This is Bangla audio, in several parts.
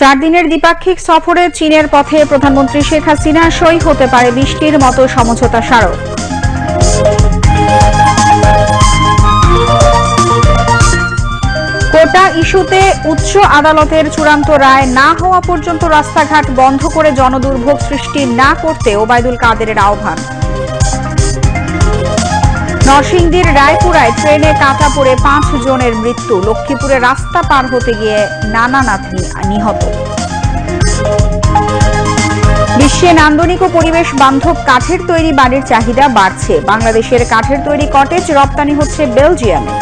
চার দিনের দ্বিপাক্ষিক সফরে চীনের পথে প্রধানমন্ত্রী শেখ হাসিনা সই হতে পারে বৃষ্টির মতো সমঝোতা স্মারক। কোটা ইস্যুতে উচ্চ আদালতের চূড়ান্ত রায় না হওয়া পর্যন্ত রাস্তাঘাট বন্ধ করে জনদুর্ভোগ সৃষ্টি না করতে ওবায়দুল কাদেরের আহ্বান। নরসিংদীর রায়পুরায় ট্রেনে কাটা পড়ে পাঁচ জনের মৃত্যু। লক্ষ্মীপুরে রাস্তা পার হতে গিয়ে নানা নাতনি নিহত। বিশ্বে নান্দনিক ও পরিবেশ বান্ধব কাঠের তৈরি বাড়ির চাহিদা বাড়ছে। বাংলাদেশের কাঠের তৈরি কটেজ রপ্তানি হচ্ছে বেলজিয়ামে।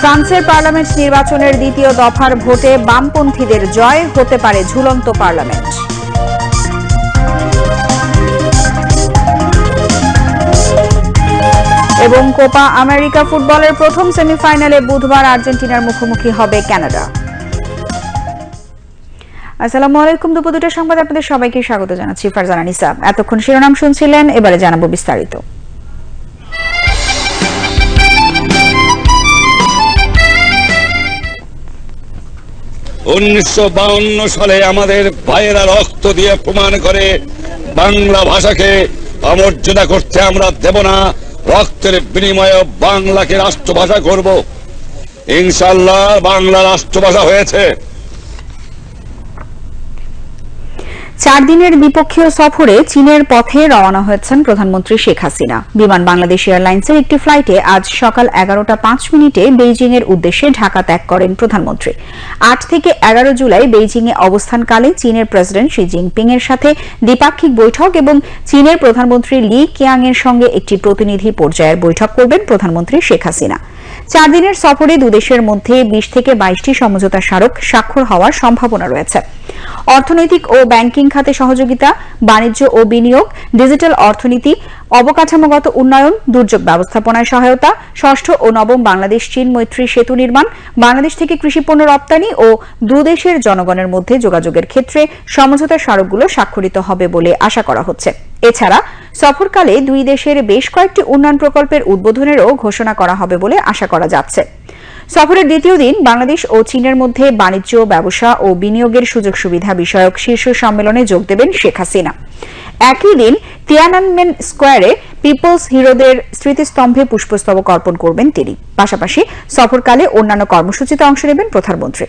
ফ্রান্সের পার্লামেন্ট নির্বাচনের দ্বিতীয় দফার ভোটে বামপন্থীদের জয় হতে পারে ঝুলন্ত পার্লামেন্ট। এবং কোপা আমেরিকা ফুটবলের প্রথম সেমিফাইনালে বুধবার আর্জেন্টিনার মুখোমুখি হবে কানাডা। আসসালামু আলাইকুম, দুপুর দুটো সংবাদ আপনাদের সবাইকে স্বাগত জানাচ্ছি ফারজানা নিসা। এতক্ষণ শিরোনাম শুনছিলেন, এবারে জানাব বিস্তারিত। উনিশশো সালে আমাদের ভাইয়েরা রক্ত দিয়ে প্রমাণ করে বাংলা ভাষাকে অমর্যাদা করতে আমরা দেব না। রক্তের বিনিময়ে বাংলাকে রাষ্ট্রভাষা করব ইনশাল্লাহ বাংলা রাষ্ট্রভাষা হয়েছে। চার দিনের দ্বিপক্ষীয় সফরে চীনের পথে রওনা হয়েছেন প্রধানমন্ত্রী শেখ হাসিনা। বিমান বাংলাদেশ এয়ারলাইন্সের একটি ফ্লাইটে আজ সকাল এগারোটা পাঁচ মিনিটে বেইজিং এর উদ্দেশ্যে ঢাকা ত্যাগ করেন প্রধানমন্ত্রী। আট থেকে এগারো জুলাই বেইজিং এ অবস্থানকালে চীনের প্রেসিডেন্ট শি জিনপিং এর সাথে দ্বিপাক্ষিক বৈঠক এবং চীনের প্রধানমন্ত্রী লি কিয়াং এর সঙ্গে একটি প্রতিনিধি পর্যায়ের বৈঠক করবেন প্রধানমন্ত্রী শেখ হাসিনা। চার দিনের সফরে দুদেশের মধ্যে বিশ থেকে বাইশটি সমঝোতা স্মারক স্বাক্ষর হওয়ার সম্ভাবনা রয়েছে। অর্থনৈতিক ও ব্যাংকিং খাতে সহযোগিতা, বাণিজ্য ও বিনিয়োগ, ডিজিটাল অর্থনীতি, অবকাঠামোগত উন্নয়ন, দুর্যোগ ব্যবস্থাপনায় সহায়তা, ষষ্ঠ ও নবম বাংলাদেশ চীন মৈত্রী সেতু নির্মাণ, বাংলাদেশ থেকে কৃষিপণ্য রপ্তানি ও দুদেশের জনগণের মধ্যে যোগাযোগের ক্ষেত্রে সমঝোতা স্মারকগুলো স্বাক্ষরিত হবে বলে আশা করা হচ্ছে। এছাড়া সফরকালে দুই দেশের বেশ কয়েকটি উন্নয়ন প্রকল্পের উদ্বোধনেরও ঘোষণা করা হবে বলে আশা করা যাচ্ছে। সফরের দ্বিতীয় দিন বাংলাদেশ ও চীনের মধ্যে বাণিজ্য, ব্যবসা ও বিনিয়োগের সুযোগ সুবিধা বিষয়ক শীর্ষ সম্মেলনে যোগ দেবেন শেখ হাসিনা। একই দিন তিয়ানানমেন স্কোয়ারে পিপলস হিরোদের স্মৃতিস্তম্ভে পুষ্পস্তবক অর্পণ করবেন তিনি। পাশাপাশি সফরকালে অন্যান্য কর্মসূচিতে অংশ নেবেন প্রধানমন্ত্রী।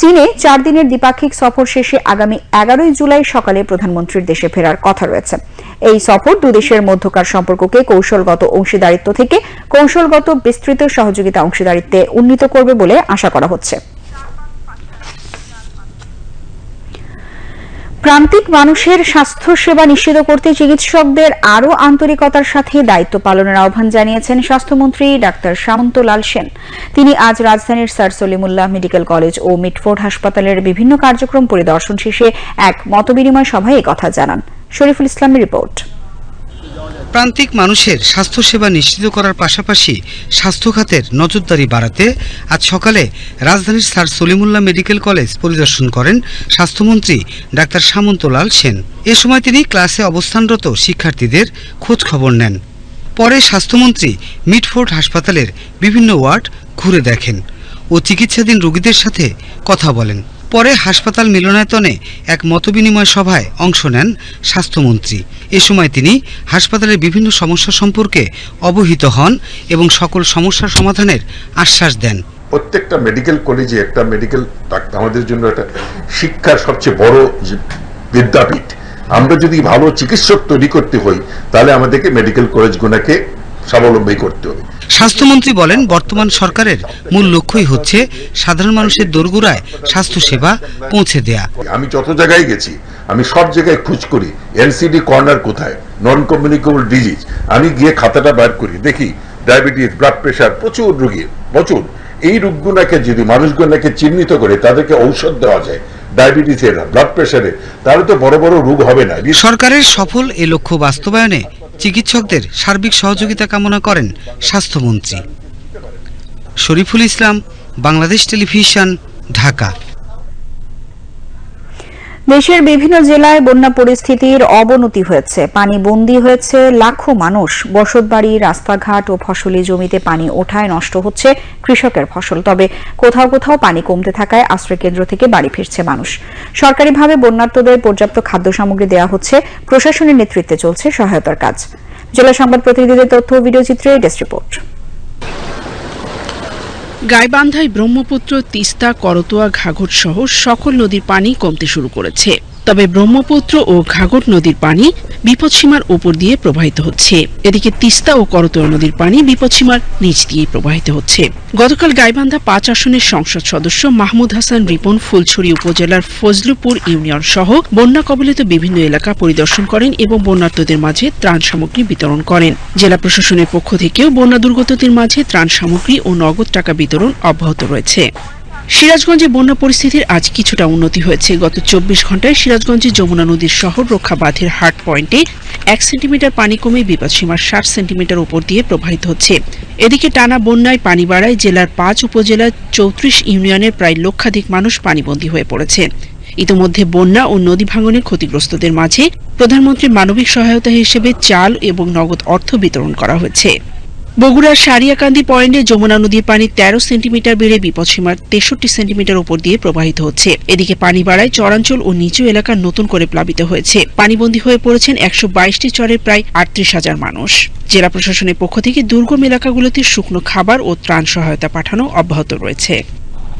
চীনে চার দিনের দ্বিপাক্ষিক সফর শেষে আগামী এগারোই জুলাই সকালে প্রধানমন্ত্রীর দেশে ফেরার কথা রয়েছে। এই সফর দুদেশের মধ্যকার সম্পর্ককে কৌশলগত অংশীদারিত্ব থেকে কৌশলগত বিস্তৃত সহযোগিতা অংশীদারিত্বে উন্নীত করবে বলে আশা করা হচ্ছে। প্রান্তিক মানুষের স্বাস্থ্য সেবা নিশ্চিত করতে চিকিৎসকদের আরও আন্তরিকতার সাথে দায়িত্ব পালনের আহ্বান জানিয়েছেন স্বাস্থ্যমন্ত্রী ডাক্তার সামন্ত লাল সেন। তিনি আজ রাজধানীর স্যার সলিমুল্লাহ মেডিকেল কলেজ ও মিটফোর্ড হাসপাতালের বিভিন্ন কার্যক্রম পরিদর্শন শেষে এক মতবিনিময় সভায় কথা জানান। শরীফুল ইসলামের রিপোর্ট। প্রান্তিক মানুষের স্বাস্থ্যসেবা নিশ্চিত করার পাশাপাশি স্বাস্থ্য খাতের নজরদারি বাড়াতে আজ সকালে রাজধানীর স্যার সলিমুল্লাহ মেডিকেল কলেজ পরিদর্শন করেন স্বাস্থ্যমন্ত্রী ডাক্তার সামন্তলাল সেন। এ সময় তিনি ক্লাসে অবস্থানরত শিক্ষার্থীদের খোঁজ খবর নেন। পরে স্বাস্থ্যমন্ত্রী মিটফোর্ড হাসপাতালের বিভিন্ন ওয়ার্ড ঘুরে দেখেন ও চিকিৎসাধীন রোগীদের সাথে কথা বলেন। পরে হাসপাতাল মিলনায়তনে এক মতবিনিময় সভায় অংশ নেন স্বাস্থ্যমন্ত্রী। এ সময় তিনি হাসপাতালের বিভিন্ন সমস্যা সম্পর্কে অবহিত হন এবং সকল সমস্যার সমাধানের আশ্বাস দেন। প্রত্যেকটা মেডিকেল কলেজে একটা মেডিকেল আমাদের জন্য একটা শিক্ষার সবচেয়ে বড় বিদ্যাপীঠ। আমরা যদি ভালো চিকিৎসক তৈরি করতে হই, তাহলে আমাদেরকে মেডিকেল কলেজগুলোকে স্বাবলম্বী করতে হবে। স্বাস্থ্যমন্ত্রী বলেন বর্তমান সরকারের মূল লক্ষ্যই হচ্ছে সাধারণ মানুষের দোরগোড়ায় স্বাস্থ্যসেবা পৌঁছে দেয়া। আমি যত জায়গায় গেছি আমি সব জায়গায় খোঁজ করি এনসিডি কর্নার কোথায় নন কমিউনিকেবল ডিজিজ আমি গিয়ে খাতাটা বার করি দেখি ডায়াবেটিস ব্লাড প্রেশার প্রচুর রোগী প্রচুর। এই রোগগুলোকে যদি মানুষগুলোকে চিহ্নিত করে তাদেরকে ঔষধ দেওয়া যায় ডায়াবেটিসের ব্লাড প্রেশারের তাহলে তো বড় বড় রোগ হবে না। সরকারের সফল এ লক্ষ্য বাস্তবায়নে চিকিৎসকদের সার্বিক সহযোগিতা কামনা করেন স্বাস্থ্যমন্ত্রী। শরীফুল ইসলাম বাংলাদেশ টেলিভিশন ঢাকা। দেশের বিভিন্ন জেলায় বন্যা পরিস্থিতির অবনতি হয়েছে। পানি বন্দী হয়েছে লাখো মানুষ। বসতবাড়ি, রাস্তাঘাট ও ফসলি জমিতে পানি ওঠায় নষ্ট হচ্ছে কৃষকের ফসল। তবে কোথাও কোথাও পানি কমতে থাকায় আশ্রয়কেন্দ্র থেকে বাড়ি ফিরছে মানুষ। সরকারিভাবে বন্যার্তদের পর্যাপ্ত খাদ্য সামগ্রী দেওয়া হচ্ছে। প্রশাসনের নেতৃত্বে চলছে সহায়তার কাজ। জেলা সংবাদ প্রতিনিধিদের তথ্য ও ভিডিওচিত্রে ডেস্ক রিপোর্ট। গাইবান্ধায় ব্রহ্মপুত্র তিস্তা করতোয়া ঘাঘট সহ সকল নদীর পানি কমতে শুরু করেছে। তবে ব্রহ্মপুত্র ও ঘাঘট নদীর পানি বিপদসীমার উপর দিয়ে প্রবাহিত হচ্ছে। এদিকে তিস্তা ও করতোয়া নদীর পানি বিপদসীমার নিচ দিয়ে প্রবাহিত হচ্ছে। গতকাল গাইবান্ধা পাঁচ আসনের সংসদ সদস্য মাহমুদ হাসান রিপন ফুলছড়ি উপজেলার ফজলুপুর ইউনিয়ন সহ বন্যা কবলিত বিভিন্ন এলাকা পরিদর্শন করেন এবং বন্যার্তদের মাঝে ত্রাণ সামগ্রী বিতরণ করেন। জেলা প্রশাসনের পক্ষ থেকেও বন্যা দুর্গতদের মাঝে ত্রাণ সামগ্রী ও নগদ টাকা বিতরণ অব্যাহত রয়েছে। সিরাজগঞ্জে বন্যা পরিস্থিতির আজ কিছুটা উন্নতি হয়েছে। গত চব্বিশ ঘন্টায় সিরাজগঞ্জে যমুনা নদীর শহর রক্ষা বাঁধের হাট পয়েন্টে এক সেন্টিমিটার পানি কমে বিপদসীমার ষাট সেন্টিমিটার উপর দিয়ে প্রবাহিত হচ্ছে। এদিকে টানা বন্যায় পানি বাড়ায় জেলার পাঁচ উপজেলার চৌত্রিশ ইউনিয়নের প্রায় লক্ষাধিক মানুষ পানিবন্দী হয়ে পড়েছে। ইতোমধ্যে বন্যা ও নদী ভাঙনে ক্ষতিগ্রস্তদের মাঝে প্রধানমন্ত্রীর মানবিক সহায়তা হিসেবে চাল এবং নগদ অর্থ বিতরণ করা হয়েছে। বগুড়ার সারিয়াকান্দি পয়েন্টে যমুনা নদীর পানি তেরো সেন্টিমিটার বেড়ে বিপদসীমার তেষট্টি সেন্টিমিটার উপর দিয়ে প্রবাহিত হচ্ছে। এদিকে পানি বাড়ায় চরাঞ্চল ও নিচু এলাকা নতুন করে প্লাবিত হয়েছে। পানিবন্দী হয়ে পড়েছেন একশো বাইশটি চরের প্রায় আটত্রিশ হাজার মানুষ। জেলা প্রশাসনের পক্ষ থেকে দুর্গম এলাকাগুলোতে শুকনো খাবার ও ত্রাণ সহায়তা পাঠানো অব্যাহত রয়েছে।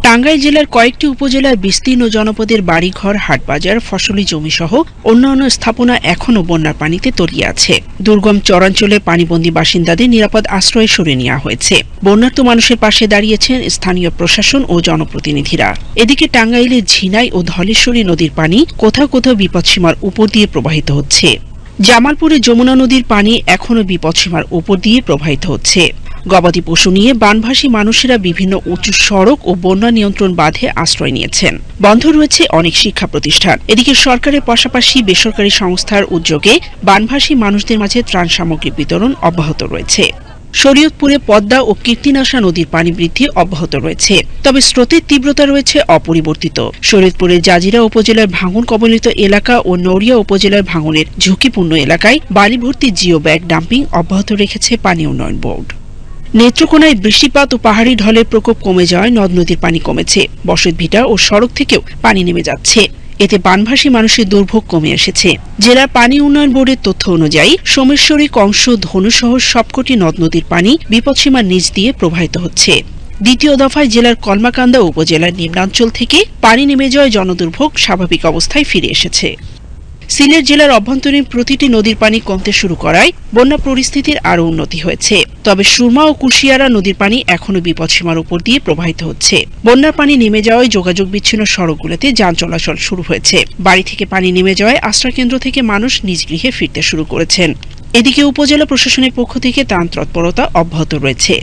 টাঙ্গাইল জেলার কয়েকটি উপজেলার বিস্তীর্ণ জনপদের বাড়িঘর, হাটবাজার, ফসলি জমি সহ অন্যান্য স্থাপনা এখনও বন্যার পানিতে তলিয়ে আছে। দুর্গম চরাঞ্চলে পানিবন্দী বাসিন্দাদের নিরাপদ আশ্রয়ে সরিয়ে নেওয়া হয়েছে। বন্যার্ত মানুষের পাশে দাঁড়িয়েছেন স্থানীয় প্রশাসন ও জনপ্রতিনিধিরা। এদিকে টাঙ্গাইলের ঝিনাই ও ধলেশ্বরী নদীর পানি কোথাও কোথাও বিপদসীমার উপর দিয়ে প্রবাহিত হচ্ছে। জামালপুরে যমুনা নদীর পানি এখনও বিপদসীমার উপর দিয়ে প্রবাহিত হচ্ছে। গবাদি পশু নিয়ে বানভাসী মানুষেরা বিভিন্ন উঁচু সড়ক ও বন্যা নিয়ন্ত্রণ বাঁধে আশ্রয় নিয়েছেন। বন্ধ রয়েছে অনেক শিক্ষা প্রতিষ্ঠান। এদিকে সরকারের পাশাপাশি বেসরকারি সংস্থার উদ্যোগে বানভাসী মানুষদের মাঝে ত্রাণ সামগ্রী বিতরণ অব্যাহত রয়েছে। শরীয়তপুরে পদ্মা ও কীর্তিনাশা নদীর পানি বৃদ্ধি অব্যাহত রয়েছে। তবে স্রোতের তীব্রতা রয়েছে অপরিবর্তিত। শরীয়তপুরের জাজিরা উপজেলার ভাঙন কবলিত এলাকা ও নড়িয়া উপজেলার ভাঙনের ঝুঁকিপূর্ণ এলাকায় বালি ভর্তি জিও ব্যাগ ডাম্পিং অব্যাহত রেখেছে পানি উন্নয়ন বোর্ড। নেত্রকোনায় বৃষ্টিপাত ও পাহাড়ি ঢলের প্রকোপ কমে যাওয়ায় নদ নদীর পানি কমেছে। বসতভিটা ও সড়ক থেকেও পানি নেমে যাচ্ছে। এতে বানভাসী মানুষের দুর্ভোগ কমে এসেছে। জেলার পানি উন্নয়ন বোর্ডের তথ্য অনুযায়ী, সোমেশ্বরী, কংস ধনুসহ সবকটি নদ নদীর পানি বিপদসীমার নিচ দিয়ে প্রবাহিত হচ্ছে। দ্বিতীয় দফায় জেলার কলমাকান্দা উপজেলার নিম্নাঞ্চল থেকে পানি নেমে যাওয়ায় জনদুর্ভোগ স্বাভাবিক অবস্থায় ফিরে এসেছে। সিলেট জেলার অভ্যন্তরীণ প্রতিটি নদীর পানি কমতে শুরু করায় বন্যা পরিস্থিতির আরও উন্নতি হয়েছে। তবে সুরমা ও কুশিয়ারা নদীর পানি এখনও বিপদসীমার উপর দিয়ে প্রবাহিত হচ্ছে। বন্যার পানি নেমে যাওয়ায় যোগাযোগ বিচ্ছিন্ন সড়কগুলোতে যান চলাচল শুরু হয়েছে। বাড়ি থেকে পানি নেমে যাওয়ায় আশ্রয়কেন্দ্র থেকে মানুষ নিজ গৃহে ফিরতে শুরু করেছেন। এদিকে উপজেলা প্রশাসনের পক্ষ থেকে ত্রাণ তৎপরতা অব্যাহত রয়েছে।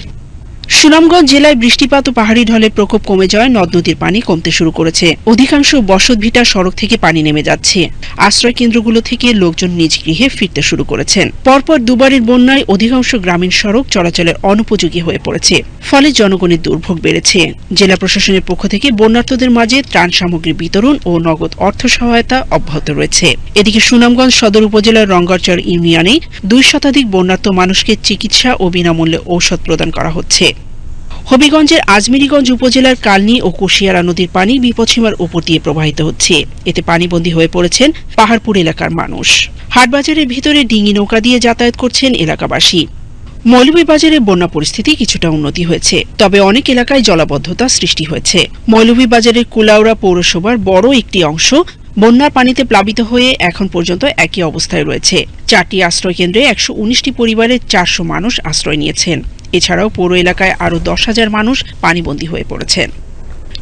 সুনামগঞ্জ জেলায় বৃষ্টিপাত ও পাহাড়ি ঢলের প্রকোপ কমে যাওয়ায় নদ নদীর পানি কমতে শুরু করেছে। অধিকাংশ বসতভিটা সড়ক থেকে পানি নেমে যাচ্ছে। আশ্রয় কেন্দ্রগুলো থেকে লোকজন নিজ গৃহে ফিরতে শুরু করেছেন। পরপর দুবারের বন্যায় অধিকাংশ গ্রামীণ সড়ক চলাচলের অনুপযোগী হয়ে পড়েছে। ফলে জনগণের দুর্ভোগ বেড়েছে। জেলা প্রশাসনের পক্ষ থেকে বন্যার্থদের মাঝে ত্রাণ সামগ্রী বিতরণ ও নগদ অর্থ সহায়তা অব্যাহত রয়েছে। এদিকে সুনামগঞ্জ সদর উপজেলার রঙ্গরচর ইউনিয়নে দুই শতাধিক বন্যার্থ মানুষকে চিকিৎসা ও বিনামূল্যে ঔষধ প্রদান করা হচ্ছে। হবিগঞ্জের আজমিরিগঞ্জ উপজেলার কালনি ও কুশিয়ারা নদীর পানি বিপদসীমার উপর দিয়ে প্রবাহিত হচ্ছে। এতে পানিবন্দী হয়ে পড়েছেন পাহাড়পুর এলাকার মানুষ। হাটবাজারের ভিতরে ডিঙি নৌকা দিয়ে যাতায়াত করছেন এলাকাবাসী। মৌলভীবাজারে বন্যা পরিস্থিতি কিছুটা উন্নতি হয়েছে, তবে অনেক এলাকায় জলাবদ্ধতা সৃষ্টি হয়েছে। মৌলভীবাজারের কুলাউড়া পৌরসভার বড় একটি অংশ বন্যার পানিতে প্লাবিত হয়ে এখন পর্যন্ত একই অবস্থায় রয়েছে। চারটি আশ্রয় কেন্দ্রে একশো উনিশটি পরিবারের চারশো মানুষ আশ্রয় নিয়েছেন। এছাড়াও পৌর এলাকায় আরও দশ হাজার মানুষ পানিবন্দী হয়ে পড়েছেন।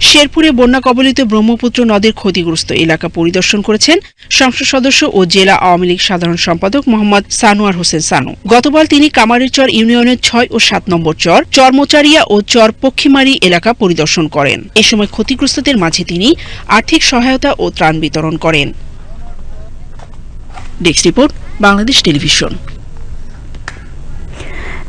শেরপুরে বন্যা কবলিত ব্রহ্মপুত্র নদের ক্ষতিগ্রস্ত এলাকা পরিদর্শন করেছেন সংসদ সদস্য ও জেলা আওয়ামী লীগ সাধারণ সম্পাদক মোহাম্মদ সানোয়ার হোসেন সানু। গতকাল তিনি কামারের চর ইউনিয়নের ছয় ও সাত নম্বর চর, চরমোচারিয়া ও চর পক্ষিমারি এলাকা পরিদর্শন করেন। এ সময় ক্ষতিগ্রস্তদের মাঝে তিনি আর্থিক সহায়তা ও ত্রাণ বিতরণ করেন। Desk report, Bangladesh television.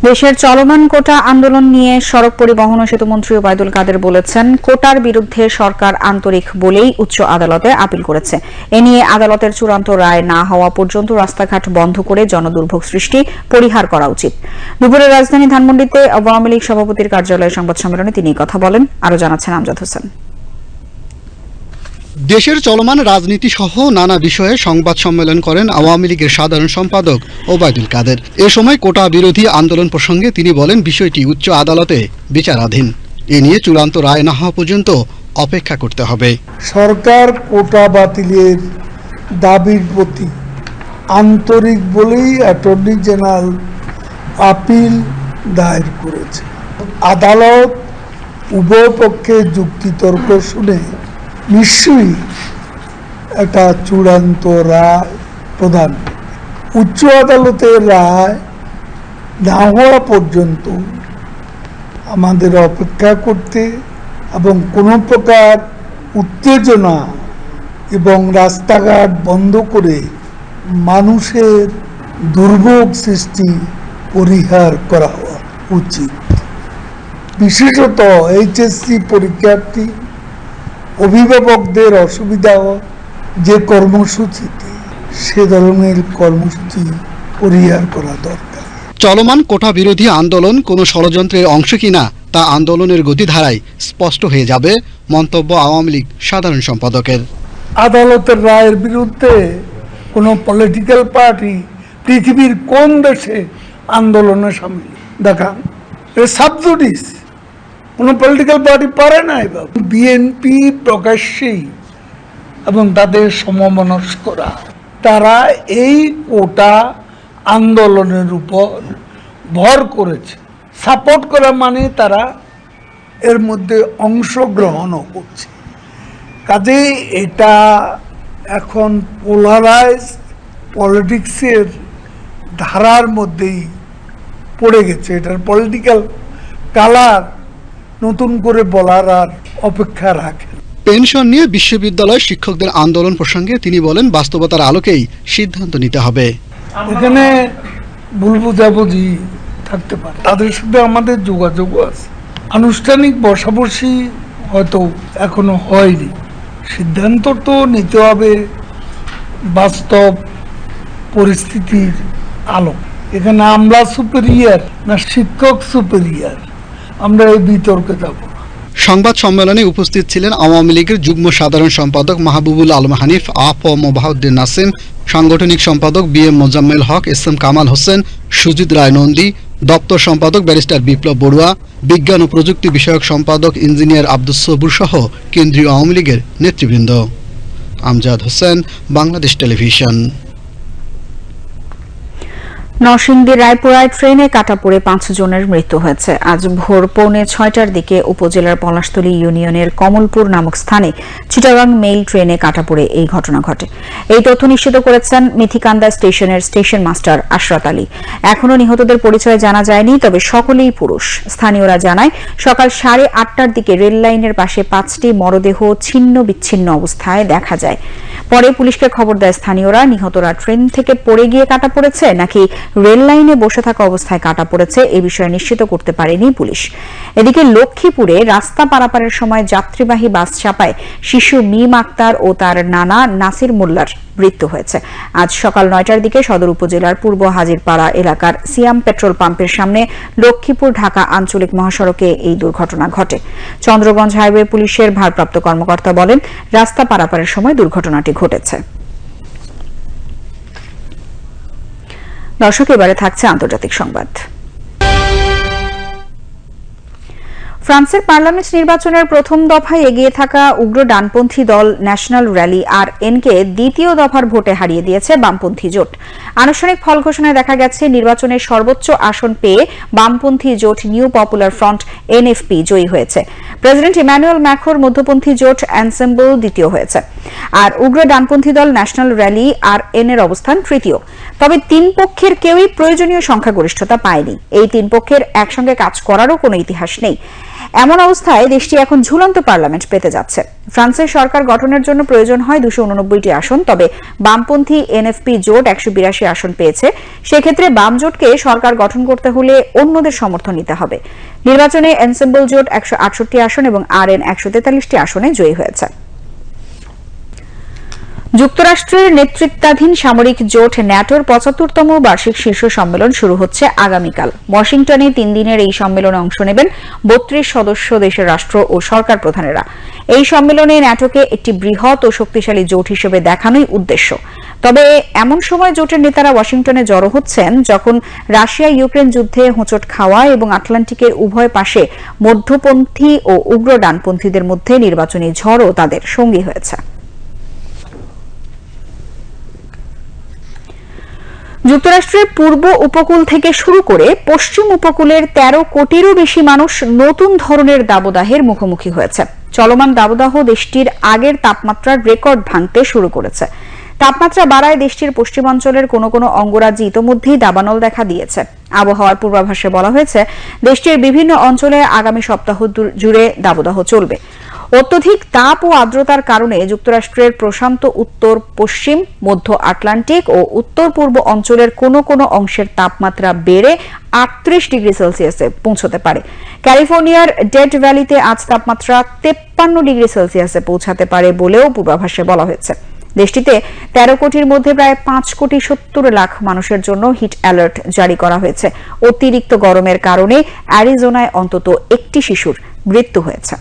দেশের চলমান কোটা আন্দোলন নিয়ে সড়ক পরিবহন ও সেতুমন্ত্রী ওবায়দুল কাদের বলেছেন, কোটার বিরুদ্ধে সরকার আন্তরিক বলেই উচ্চ আদালতে আপিল করেছে। এ নিয়ে আদালতের চূড়ান্ত রায় না হওয়া পর্যন্ত রাস্তাঘাট বন্ধ করে জনদুর্ভোগ সৃষ্টি পরিহার করা উচিত। দুপুরে রাজধানী ধানমন্ডিতে আওয়ামী লীগ সভাপতির কার্যালয়ে সংবাদ সম্মেলনে তিনি কথা বলেন। আরও জানাচ্ছেন আমজাদ হোসেন। দেশের চলমান রাজনীতি সহ নানা বিষয়ে সংবাদ সম্মেলন করেন আওয়ামী লীগের সাধারণ সম্পাদক ওবায়দুল কাদের। এ সময় কোটা বিরোধী আন্দোলন প্রসঙ্গে তিনি বলেন, বিষয়টি উচ্চ আদালতে বিচারাধীন। এ নিয়ে চূড়ান্ত রায় না হওয়া পর্যন্ত অপেক্ষা করতে হবে। সরকার কোটা বাতিলের দাবির প্রতি আন্তরিক বলেই অ্যাটর্নি জেনারেল আপিল দায়ের করেছে। আদালত উভয় পক্ষে যুক্তিতর্ক শুনে নিশ্চয়ই একটা চূড়ান্ত রায় প্রদান। উচ্চ আদালতের রায় না হওয়া পর্যন্ত আমাদের অপেক্ষা করতে এবং কোনো প্রকার উত্তেজনা এবং রাস্তাঘাট বন্ধ করে মানুষের দুর্ভোগ সৃষ্টি পরিহার করা উচিত। বিশেষত এইচএসসি পরীক্ষার্থী অভিভাবকদের অসুবিধা যে কর্মসূচিতে সে ধরনের কর্মসূচি পরিহার করা দরকার। চলমান কোটা বিরোধী আন্দোলন কোনো ষড়যন্ত্রের অংশ কিনা তা আন্দোলনের গতিধারায় স্পষ্ট হয়ে যাবে মন্তব্য আওয়ামী লীগ সাধারণ সম্পাদকের। আদালতের রায়ের বিরুদ্ধে কোনো পলিটিক্যাল পার্টি পৃথিবীর কোন দেশে আন্দোলনে সামিল? দেখান সাবজুডিস কোনো পলিটিক্যাল পার্টি পারে না এবার বিএনপি প্রকাশ্যেই এবং তাদের সমমনস্করা, তারা এই কোটা আন্দোলনের উপর ভর করেছে। সাপোর্ট করা মানে তারা এর মধ্যে অংশগ্রহণও করছে। কাজে এটা এখন পোলারাইজ পলিটিক্সের ধারার মধ্যেই পড়ে গেছে। এটার পলিটিক্যাল কালার নতুন করে বলার আর অপেক্ষা রাখে না। পেনশন নিয়ে বিশ্ববিদ্যালয় শিক্ষকদের আন্দোলন প্রসঙ্গে তিনি বলেন বাস্তবতার আলোকেই সিদ্ধান্ত নিতে হবে। এখানে ভুল বোঝাবুঝি থাকতে পারে। তাদের সাথে আমাদের যোগাযোগ আছে। আনুষ্ঠানিক বসাবসি হয়তো এখনও হয়নি। সিদ্ধান্ত তো নিতে হবে বাস্তব পরিস্থিতির আলো। এখানে আমলা সুপেরিয়ার না শিক্ষক সুপেরিয়ার আমরা এই বিতর্কে যাব। সংবাদ সম্মেলনে উপস্থিত ছিলেন আওয়ামী লীগের যুগ্ম সাধারণ সম্পাদক মাহবুবুল আলম হানিফ আপ ও মোবাহউদ্দিন নাসিম, সাংগঠনিক সম্পাদক B M Mozammel Haque, S M Kamal Hossain, Sujit Roy Nandi দপ্তর সম্পাদক ব্যারিস্টার বিপ্লব বড়ুয়া, বিজ্ঞান ও প্রযুক্তি বিষয়ক সম্পাদক ইঞ্জিনিয়ার আব্দুস সবুর সহ কেন্দ্রীয় আওয়ামী লীগের নেতৃবৃন্দ। আমজাদ হোসেন, বাংলাদেশ টেলিভিশন। নরসিংদী রায়পুরায় ট্রেনে কাটা পড়ে পাঁচ জনের মৃত্যু হয়েছে। আজ ভোর পৌনে ছয়টার দিকে উপজেলার পলাশতলী ইউনিয়নের কমলপুর নামক স্থানে চিটাগাং মেইল ট্রেনে কাটা পড়ে এই ঘটনা ঘটে। এই তথ্য নিশ্চিত করেছেন মিথিকান্দা স্টেশনের স্টেশন মাস্টার আশরাত আলী। এখনও নিহতদের পরিচয় জানা যায়নি, তবে সকলেই পুরুষ। স্থানীয়রা জানায়, সকাল সাড়ে আটটার দিকে রেল লাইনের পাশে পাঁচটি মরদেহ ছিন্ন বিচ্ছিন্ন অবস্থায় দেখা যায়। পরে পুলিশকে খবর দেয় স্থানীয়রা, নিহতরা ট্রেন থেকে পড়ে গিয়ে কাটা পড়েছে নাকি রেল লাইনে বসে থাকা অবস্থায় কাটা পড়েছে এ বিষয়ে নিশ্চিত করতে পারেনি পুলিশ। এদিকে লক্ষ্মীপুরে রাস্তা পারাপারের সময় যাত্রীবাহী বাস চাপায় শিশু মিম আক্তার ও তার নানা নাসির মোল্লার মৃত্যু হয়েছে। আজ সকাল নয়টার দিকে সদর উপজেলার পূর্ব হাজিরপাড়া এলাকার সিয়াম পেট্রোল পাম্পের সামনে লক্ষ্মীপুর ঢাকা আঞ্চলিক মহাসড়কে এই দুর্ঘটনা ঘটে। চন্দ্রগঞ্জ হাইওয়ে পুলিশের ভারপ্রাপ্ত কর্মকর্তা বলেন, রাস্তা পারাপারের সময় দুর্ঘটনাটি ঘটেছে। দর্শক, এবারে থাকছে আন্তর্জাতিক সংবাদ। ফ্রান্সের পার্লামেন্ট নির্বাচনের প্রথম দফায় এগিয়ে থাকা উগ্র ডানপন্থী দল ন্যাশনাল র্যালি আর এনকে দ্বিতীয় দফার ভোটে হারিয়ে দিয়েছে বামপন্থী জোট। আনুষ্ঠানিক ফল ঘোষণায় দেখা গেছে নির্বাচনের সর্বোচ্চ আসন পেয়ে বামপন্থী জোট নিউ পপুলার ফ্রন্ট এনএফপি জয়ী হয়েছে। প্রেসিডেন্ট ইম্যানুয়েল ম্যাক্রোর মধ্যপন্থী জোট অ্যানসেম্বল দ্বিতীয় হয়েছে। আর উগ্র ডানপন্থী দল ন্যাশনাল র্যালি আর এন এর অবস্থান তৃতীয়। তবে তিন পক্ষের কেউই প্রয়োজনীয় সংখ্যাগরিষ্ঠতা পায়নি। এই তিন পক্ষের একসঙ্গে কাজ করারও কোনো ইতিহাস নেই। এমন অবস্থায় দেশটি এখন ঝুলন্ত পার্লামেন্ট পেতে যাচ্ছে। ফ্রান্সের সরকার গঠনের জন্য প্রয়োজন হয় দুশো উননব্বইটি আসন, তবে বামপন্থী এনএফপি জোট একশো বিরাশি আসন পেয়েছে। সেক্ষেত্রে বাম জোটকে সরকার গঠন করতে হলে অন্যদের সমর্থন নিতে হবে। নির্বাচনে এনসেম্বল জোট একশো আটষট্টি আসন এবং আর এন একশো আসনে জয়ী হয়েছে। যুক্তরাষ্ট্রের নেতৃত্বাধীন সামরিক জোট ন্যাটোর পঁচাত্তরতম বার্ষিক শীর্ষ সম্মেলন শুরু হচ্ছে আগামীকাল। ওয়াশিংটনে তিন দিনের এই সম্মেলনে অংশ নেবেন বত্রিশ সদস্য দেশের রাষ্ট্র ও সরকার প্রধানেরা। এই সম্মেলনে ন্যাটোকে একটি বৃহৎ ও শক্তিশালী জোট হিসেবে দেখানোই উদ্দেশ্য। তবে এমন সময় জোটের নেতারা ওয়াশিংটনে জড়ো হচ্ছেন যখন রাশিয়া ইউক্রেন যুদ্ধে হোঁচট খাওয়া এবং আটলান্টিকের উভয় পাশে মধ্যপন্থী ও উগ্র ডানপন্থীদের মধ্যে নির্বাচনী ঝড়ও তাদের সঙ্গী হয়েছে। যুক্তরাষ্ট্রের পূর্ব উপকূল থেকে শুরু করে পশ্চিম উপকূলের ১৩ কোটিরও বেশি মানুষ নতুন ধরনের দাবদাহের মুখোমুখি হয়েছে। চলমান দাবদাহ দেশটির আগের তাপমাত্রার রেকর্ড ভাঙতে শুরু করেছে। তাপমাত্রা বাড়ায় দেশটির পশ্চিমাঞ্চলের কোনো কোনো অঙ্গরাজ্যে ইতোমধ্যেই দাবানল দেখা দিয়েছে। আবহাওয়ার পূর্বাভাসে বলা হয়েছে, দেশটির বিভিন্ন অঞ্চলে আগামী সপ্তাহ জুড়ে দাবদাহ চলবে। অত্যধিক তাপ ও আর্দ্রতার কারণে যুক্তরাষ্ট্রের প্রশান্ত উত্তর, পশ্চিম, মধ্য আটলান্টিক ও উত্তর পূর্ব অঞ্চলের কোনো কোনো অংশের তাপমাত্রা বেড়ে আটত্রিশ ডিগ্রি সেলসিয়াসে পৌঁছতে পারে। ক্যালিফোর্নিয়ার ডেড ভ্যালিতে আজ তাপমাত্রা তেপ্পান্ন ডিগ্রি সেলসিয়াসে পৌঁছাতে পারে বলেও পূর্বাভাসে বলা হয়েছে। দেশটিতে তেরো কোটির মধ্যে প্রায় পাঁচ কোটি সত্তর লাখ মানুষের জন্য হিট অ্যালার্ট জারি করা হয়েছে। অতিরিক্ত গরমের কারণে অ্যারিজোনায় অন্তত একটি শিশুর মৃত্যু হয়েছে।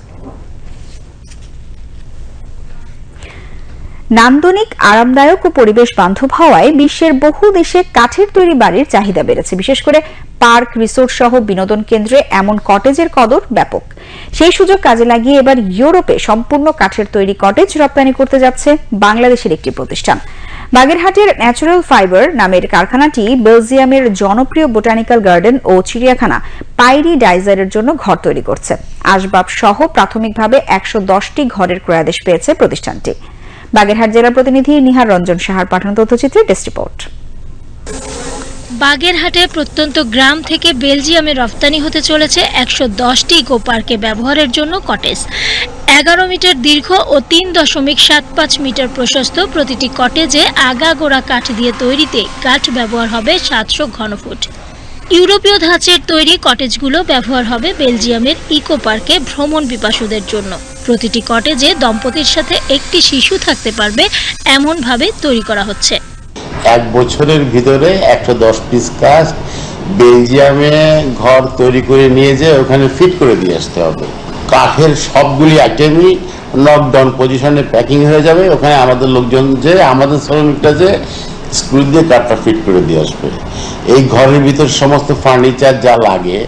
নান্দনিক, আরামদায়ক ও পরিবেশ বান্ধব হওয়ায় বিশ্বের বহু দেশে কাঠের তৈরি বাড়ির চাহিদা বেড়েছে। বিশেষ করে পার্ক, রিসোর্ট সহ বিনোদন কেন্দ্রে এমন কটেজের কদর ব্যাপক। সেই সুযোগ কাজে লাগিয়ে এবার ইউরোপে সম্পূর্ণ কাঠের তৈরি কটেজ রপ্তানি করতে যাচ্ছে বাংলাদেশের একটি প্রতিষ্ঠান। বাগেরহাটের ন্যাচারাল ফাইবার নামের কারখানাটি বেলজিয়ামের জনপ্রিয় বোটানিক্যাল গার্ডেন ও চিড়িয়াখানা পাইরি ডাইজারের জন্য ঘর তৈরি করছে। আসবাব সহ প্রাথমিকভাবে একশো দশটি ঘরের ক্রয়াদেশ পেয়েছে প্রতিষ্ঠানটি। বাগেরহাট জেলা প্রতিনিধি নিহার রঞ্জন সাহার পাঠানো তথ্যচিত্রে ডেস্ক রিপোর্ট। বাগেরহাটে প্রত্যন্ত গ্রাম থেকে বেলজিয়ামে রফতানি হতে চলেছে একশো দশটি ইকো পার্কে ব্যবহারের জন্য কটেজ। এগারো মিটার দীর্ঘ ও তিন দশমিক সাত পাঁচ মিটার প্রশস্ত প্রতিটি কটেজে আগাগোড়া কাঠ দিয়ে তৈরিতে কাঠ ব্যবহার হবে সাতশো ঘনফুট। ইউরোপীয় ধাঁচের তৈরি কটেজগুলো ব্যবহার হবে বেলজিয়ামের ইকো পার্কে ভ্রমণ পিপাসুদের জন্য। প্রতিটি কটেজে দম্পতির সাথে একটি শিশু থাকতে পারবে, এমনভাবে তৈরি করা হচ্ছে। এক বছরের ভিতরে একশো দশ পিস কাজ বেলজিয়ামে ঘর তৈরি করে নিয়ে যেয়ে ওখানে ফিট করে দিয়ে আসতে হবে। কাঠের সবগুলি আইটেমই নকডাউন পজিশনে প্যাকিং হয়ে যাবে। ওখানে আমাদের লোকজন যে, আমাদের শ্রমিকটা যে স্ক্রু দিয়ে কাঠটা ফিট করে দিয়ে আসবে। এই ঘরের ভিতর সমস্ত ফার্নিচার যা লাগে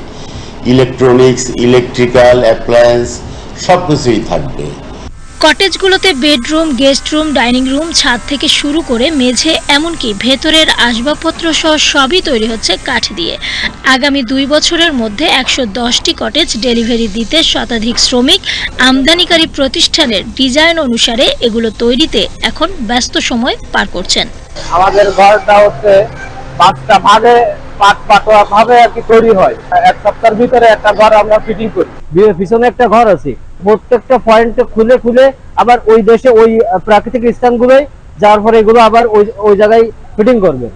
ইলেকট্রনিক্স ইলেকট্রিক্যাল অ্যাপ্লায়েন্স সব কিছুই থাকবে। কটেজগুলোতে bedroom, guest room, dining room, ছাদ থেকে শুরু করে মেঝে, এমনকি ভেতরের আসবাবপত্র সহ সবই তৈরি হচ্ছে কাঠ দিয়ে। আগামী দুই বছরের মধ্যে একশো দশটি কটেজ ডেলিভারি দিতে শতাধিক শ্রমিক আমদানিকারী প্রতিষ্ঠানের ডিজাইন অনুসারে এগুলো তৈরিতে এখন ব্যস্ত সময় পার করছেন। আমাদের ঘরটা হচ্ছে পাঁচটা ভাগে পাট পাটোয়া ভাবে আর কি তৈরি হয়। এক সপ্তাহের ভিতরে একটা ঘর আমরা ফিটিং করি। পিছনে একটা ঘর আছে। প্রত্যেকটা পয়েন্ট খুলে খুলে আবার ওই দেশে ওই প্রাকৃতিক স্থানগুলোই যাওয়ার পরে এগুলো আবার ওই ওই জায়গায় ফিটিং করবে।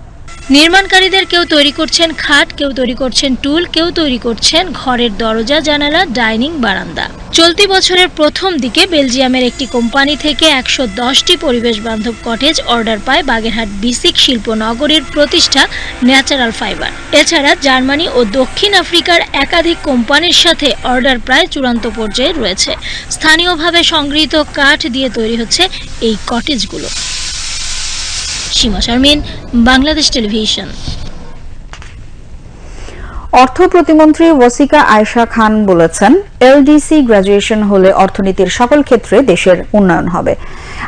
নির্মাণকারীদের কেউ তৈরি করছেন খাট, কেউ তৈরি করছেন টুল, কেউ তৈরি করছেন ঘরের দরজা, জানালা, ডাইনিং বারান্দা। চলতি বছরের প্রথম দিকে বেলজিয়ামের একটি কোম্পানি থেকে একশো দশটি পরিবেশ বান্ধব কটেজ অর্ডার পায় বাগেরহাট বিসিক শিল্প নগরীর প্রতিষ্ঠা ন্যাচারাল ফাইবার। এছাড়া জার্মানি ও দক্ষিণ আফ্রিকার একাধিক কোম্পানির সাথে অর্ডার প্রায় চূড়ান্ত পর্যায়ে রয়েছে। স্থানীয়ভাবে সংগৃহীত কাঠ দিয়ে তৈরি হচ্ছে এই কটেজগুলো। সীমা শারমিন বাংলাদেশ টেলিভিশন। অর্থ প্রতিমন্ত্রী ওসিকা আয়েশা খান বলেছেন, এলডিসি গ্রাজুয়েশন হলে অর্থনীতির সকল ক্ষেত্রে দেশের উন্নয়ন হবে।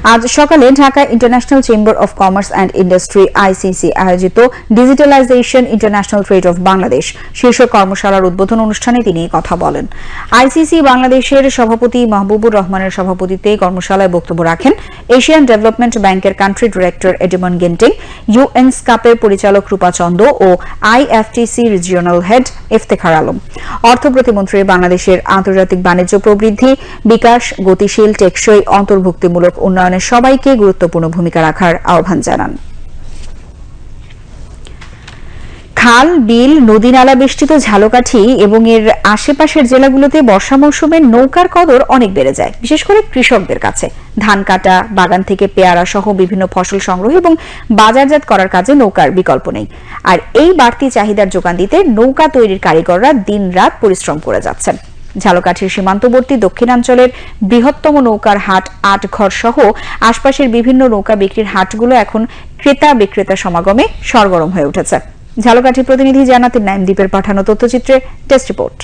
আজ সকালে Dhaka international chamber of commerce and industry, ICC, আয়োজিত digitalization international trade of Bangladesh শীর্ষ কর্মশালার উদ্বোধন অনুষ্ঠানে তিনি কথা বলেন। আইসিসি বাংলাদেশের সভাপতি মাহবুবুর রহমানের সভাপতিত্বে কর্মশালায় বক্তব্য রাখেন এশিয়ান ডেভেলপমেন্ট ব্যাংকের country director Edimon Ginting UN স্কাপের পরিচালক রূপা চন্দ ও IFTC regional head Iftekhar Alam. অর্থ প্রতিমন্ত্রী বাংলাদেশের আন্তর্জাতিক বাণিজ্য প্রবৃদ্ধি, বিকাশ, গতিশীল, টেকসই, অন্তর্ভুক্তিমূলক উন্নয়নে সবাইকে গুরুত্বপূর্ণ ভূমিকা রাখার আহ্বান জানান। খাল, বিল, নদী নালা বেষ্টিত ঝালকাঠি এবং এর আশেপাশের জেলাগুলোতে বর্ষা মৌসুমে নৌকার কদর অনেক বেড়ে যায়, বিশেষ করে কৃষকদের কাছে। ধান কাটা, বাগান থেকে পেয়ারা সহ বিভিন্ন ফসল সংগ্রহ এবং বাজারজাত করার কাজে নৌকার বিকল্প নেই। আর এই বাড়তি চাহিদার যোগান দিতে নৌকা তৈরির কারিগররা দিনরাত পরিশ্রম করে যাচ্ছেন। ঝালকাঠির সীমান্তবর্তী দক্ষিণাঞ্চলের বৃহত্তম নৌকার হাট আট ঘর সহ আশপাশের বিভিন্ন নৌকা বিক্রির হাটগুলো এখন ক্রেতা বিক্রেতা সমাগমে সরগরম হয়ে উঠেছে। ঝালকাঠি প্রতিনিধি জানাতেন নাইমদ্বীপের পাঠানো তথ্যচিত্রে টেস্ট রিপোর্ট।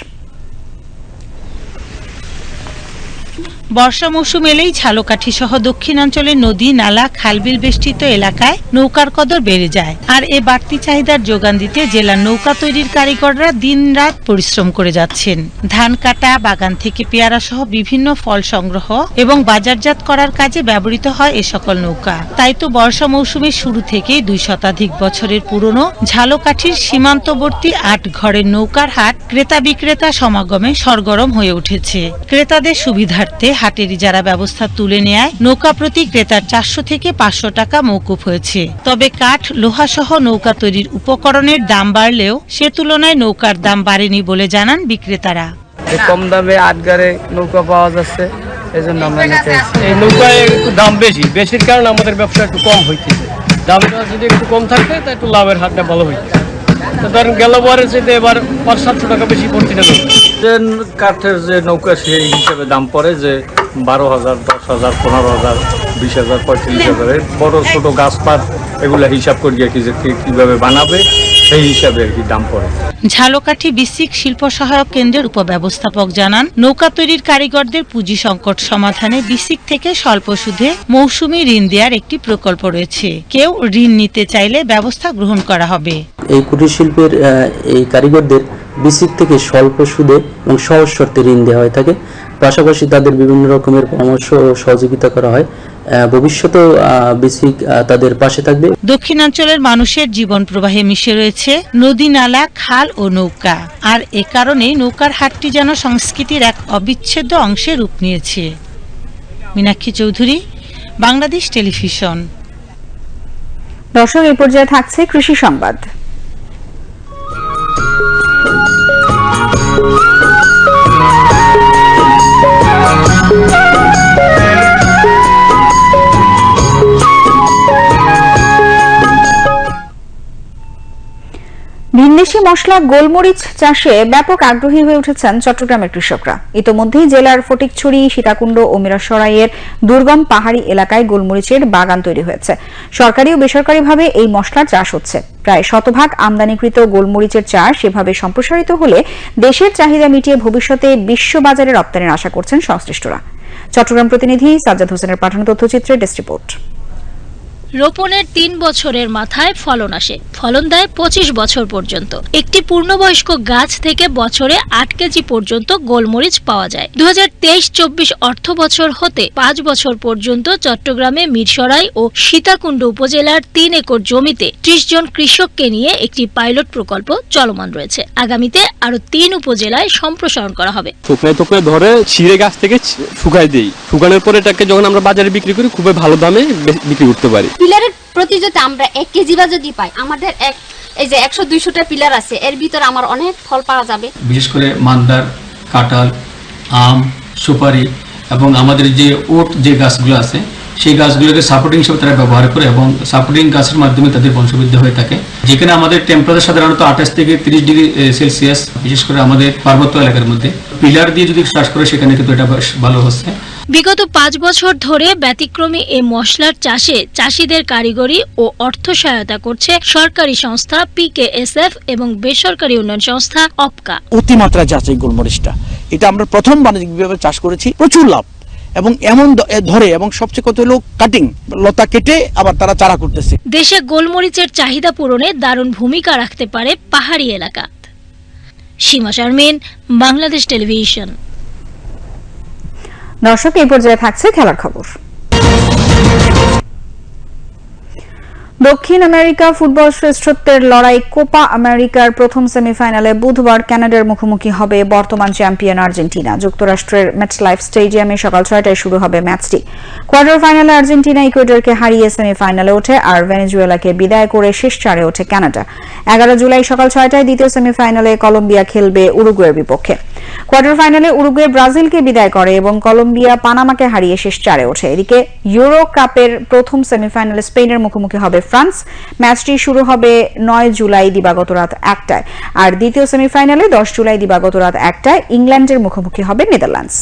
বর্ষা মৌসুম এলেই ঝালকাঠি সহ দক্ষিণাঞ্চলের নদী, নালা, খালবিল বেষ্টিত এলাকায় নৌকার কদর বেড়ে যায়। আর এ বাড়তি চাহিদার যোগান দিতে জেলার নৌকা তৈরির কারিগররা দিনরাত পরিশ্রম করে যাচ্ছেন। ধান কাটা, বাগান থেকে পেয়ারা সহ বিভিন্ন ফল সংগ্রহ এবং বাজারজাত করার কাজে ব্যবহৃত হয় এ সকল নৌকা। তাই তো বর্ষা মৌসুমের শুরু থেকেই দুই শতাধিক বছরের পুরনো ঝালকাঠির সীমান্তবর্তী আট ঘরের নৌকার হাট ক্রেতা বিক্রেতা সমাগমে সরগরম হয়ে উঠেছে। ক্রেতাদের সুবিধার্থে হাটের ইজারা ব্যবস্থা তুলে নেয় নৌকা প্রতি ক্রেতার চারশো থেকে পাঁচশো টাকা মৌকুফ হয়েছে। তবে কাঠ লোহা সহ নৌকা তৈরির উপকরণের দাম বাড়লেও সে তুলনায় নৌকার দাম বাড়েনি বলে জানান বিক্রেতারা। কম দামে আটগারে নৌকা পাওয়া যাচ্ছে এই জন্য আমরা নিতে এই নৌকায় একটু দাম বেশি বেশির কারণে আমাদের ব্যবসা একটু কম হইতেছে। দামটা যদি একটু কম থাকতে তা একটু লাভের হারটা ভালো হইতো তো ধরেন গেল বারের সাথে এবার পাঁচ সাতশো টাকা বেশি পড়ছে না যে কাঠের যে নৌকা, সেই হিসাবে দাম পড়ে যে বারো হাজার, দশ হাজার, পনেরো হাজার, বিশ হাজার, পঁয়ত্রিশ হাজার বড়, ছোট গাছপাত এগুলো হিসাব করি আর কি যে কীভাবে বানাবে। সেই হিসাবে আর কি দাম পড়ে। ঝালকাঠি বিসিক শিল্প সহায়ক কেন্দ্রের উপব্যবস্থাপক জানান নৌকা তৈরির কারিগরদের পুঁজি সংকট সমাধানে বিসিক থেকে স্বল্প সুদে মৌসুমী ঋণ দেওয়ার একটি প্রকল্প রয়েছে। কেউ ঋণ নিতে চাইলে ব্যবস্থা গ্রহণ করা হবে। এই কুটির শিল্পের এই কারিগরদের বিসিক থেকে স্বল্প সুদে এবং সহজ শর্তে ঋণ দেওয়া হয়ে থাকে। পাশাপাশি তাদের বিভিন্ন রকমের পরামর্শ ও সহযোগিতা করা হয়। আহ, ভবিষ্যতেও আহ, বিসিক তাদের পাশে থাকবে। দক্ষিণাঞ্চলের মানুষের জীবন প্রবাহে মিশে রয়েছে নদী নালা খাল ও নৌকা। আর এ কারণে নৌকার হাটটি যেন সংস্কৃতির এক অবিচ্ছেদ্য অংশে রূপ নিয়েছে। মীনাক্ষী চৌধুরী বাংলাদেশ টেলিভিশন। দর্শক এই পর্যায়ে থাকছে কৃষি সংবাদ। ভিনদেশি মশলা গোলমরিচ চাষে ব্যাপক আগ্রহী হয়ে উঠেছেন চট্টগ্রামের কৃষকরা। ইতোমধ্যেই জেলার ফটিকছড়ি, সীতাকুণ্ড ও মিরাসরাইয়ের দুর্গম পাহাড়ি এলাকায় গোলমরিচের বাগান তৈরি হয়েছে। সরকারি ও বেসরকারিভাবে এই মশলার চাষ হচ্ছে। প্রায় শতভাগ আমদানিকৃত গোলমরিচের চাষ এভাবে সম্প্রসারিত হলে দেশের চাহিদা মিটিয়ে ভবিষ্যতে বিশ্ববাজারে রপ্তানির আশা করছেন সংশ্লিষ্টরা। চট্টগ্রাম প্রতিনিধি সাজ্জাদ হোসেনের পাঠানো তথ্যচিত্রে ডেস্ক রিপোর্ট। রোপণের তিন বছরের মাথায় ফলন আসে। ফলন দেয় পঁচিশ বছর পর্যন্ত। একটি পূর্ণবয়স্ক গাছ থেকে বছরে আট কেজি পর্যন্ত গোলমরিচ পাওয়া যায়। দু হাজার তেইশ চব্বিশ অর্থ বছর হতে পাঁচ বছর পর্যন্ত চট্টগ্রামে মিরসরাই ও সীতাকুণ্ড উপজেলার তিন একর জমিতে ত্রিশ জন কৃষককে নিয়ে একটি পাইলট প্রকল্প চলমান রয়েছে। আগামীতে আরও তিন উপজেলায় সম্প্রসারণ করা হবে। টুকনায় ধরে ছিঁড়ে গাছ থেকে শুকাই দিই। শুকানোর পরে এটাকে যখন আমরা বাজারে বিক্রি করি, খুবই ভালো দামে বিক্রি করতে পারি। পিলারের প্রতি যদি আমরা এক কেজি বা যদি পাই, আমাদের এক, এই যে একশো দুইশোটা পিলার আছে, এর ভিতরে আমার অনেক ফল পাওয়া যাবে। বিশেষ করে মান্দার, কাঁঠাল, আম, সুপারি এবং আমাদের যে ওট যে গাছগুলো আছে, সেই গাছগুলোকে সাপোর্টিং হিসেবে তারা ব্যবহার করে এবং সাপোর্টিং গাছের মাধ্যমে তাদের বংশবৃদ্ধি হয়ে থাকে। যেখানে আমাদের টেম্পারেচার সাধারণত আঠাশ থেকে তিরিশ ডিগ্রি সেলসিয়াস, বিশেষ করে আমাদের পার্বত্য এলাকার মধ্যে। পিলার দিয়ে যদি চাষ করে, সেখানে কিন্তু এটা ভালো হচ্ছে। বিগত পাঁচ বছর ধরে ব্যতিক্রমী এ মশলার চাষে চাষিদের কারিগরি ও অর্থ সহায়তা করছে সরকারি সংস্থা পিকেএসএফ এবং বেসরকারি উন্নয়ন সংস্থা অপকা। অতিমাত্রা যাচাই গোলমরিচটা। এটা আমরা প্রথম বাণিজ্যিকভাবে চাষ করেছি প্রচুর লাভ। এবং এমন ধরে এবং সবচেয়ে কত হলো কাটিং লতা কেটে আবার তারা চারা করতেছে। দেশে গোলমরিচের চাহিদা পূরণে দারুণ ভূমিকা রাখতে পারে পাহাড়ি এলাকা। সীমা শারমিন বাংলাদেশ টেলিভিশন। দর্শক, এই পর্যায়ে থাকছে খেলার খবর। দক্ষিণ আমেরিকা ফুটবল শ্রেষ্ঠত্বের লড়াই কোপা আমেরিকার প্রথম সেমিফাইনালে বুধবার কানাডার মুখোমুখি হবে বর্তমান চ্যাম্পিয়ন আর্জেন্টিনা। যুক্তরাষ্ট্রের ম্যাচ লাইফ স্টেডিয়ামে সকাল ছয়টায় শুরু হবে ম্যাচটি। কোয়ার্টার ফাইনালে আর্জেন্টিনা ইকুয়েডরকে হারিয়ে সেমিফাইনালে ওঠে আর ভেনেজুয়েলাকে বিদায় করে শেষ চারে ওঠে কানাডা এগারো জুলাই সকাল ছয়টায় দ্বিতীয় সেমিফাইনালে কলম্বিয়া খেলবে উরুগুয়ের বিপক্ষে। কোয়ার্টার ফাইনালে উরুগুয়ে ব্রাজিলকে বিদায় করে এবং কলম্বিয়া পানামাকে হারিয়ে শেষ চারে ওঠে। এদিকে ইউরো কাপের প্রথম সেমিফাইনালে স্পেনের মুখোমুখি হবে ফ্রান্স। ম্যাচটি শুরু হবে নয় জুলাই দিবাগত রাত একটায়। আর দ্বিতীয় সেমিফাইনালে দশ জুলাই দিবাগত রাত একটায় ইংল্যান্ডের মুখোমুখি হবে নেদারল্যান্ডস।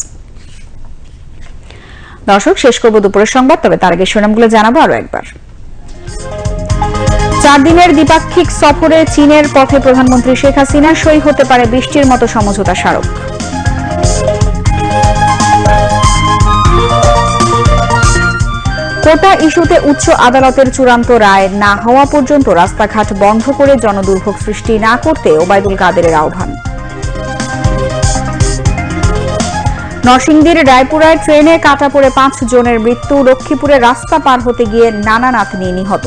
দর্শক, শেষ করব দুপুরের সংবাদ, তবে তার আগে শিরোনামগুলো জানাব আরও একবার। চার দিনের দ্বিপাক্ষিক সফরে চীনের পথে প্রধানমন্ত্রী শেখ হাসিনা সই হতে পারে বৃষ্টির মতো সমঝোতা স্মারক। কোটা ইস্যুতে উচ্চ আদালতের চূড়ান্ত রায় না হওয়া পর্যন্ত রাস্তাঘাট বন্ধ করে জনদুর্ভোগ সৃষ্টি না করতে ওবায়দুল কাদেরের আহ্বান। নরসিংদীর রায়পুরায় ট্রেনে কাটা পড়ে পাঁচ জনের মৃত্যু, লক্ষ্মীপুরে রাস্তা পার হতে গিয়ে নানা নাতনি নিহত।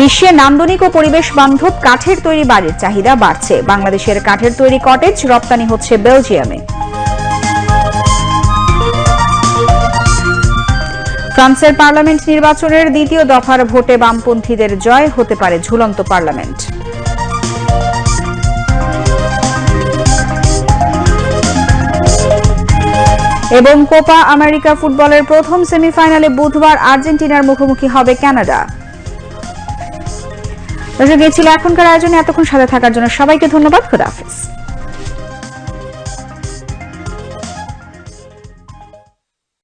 বিশ্বে নান্দনিক ও পরিবেশ বান্ধব কাঠের তৈরি বাড়ির চাহিদা বাড়ছে। বাংলাদেশের কাঠের তৈরি কটেজ রপ্তানি হচ্ছে বেলজিয়ামে। ফ্রান্সের পার্লামেন্ট নির্বাচনের দ্বিতীয় দফার ভোটে বামপন্থীদের জয় হতে পারে ঝুলন্ত পার্লামেন্ট। এবং কোপা আমেরিকা ফুটবলের প্রথম সেমিফাইনালে বুধবার আর্জেন্টিনার মুখোমুখি হবে কানাডা। দর্শক ছিল এখনকার আয়োজনে এতক্ষণ সাথে থাকার জন্য সবাইকে ধন্যবাদ। খুদা হাফিজ।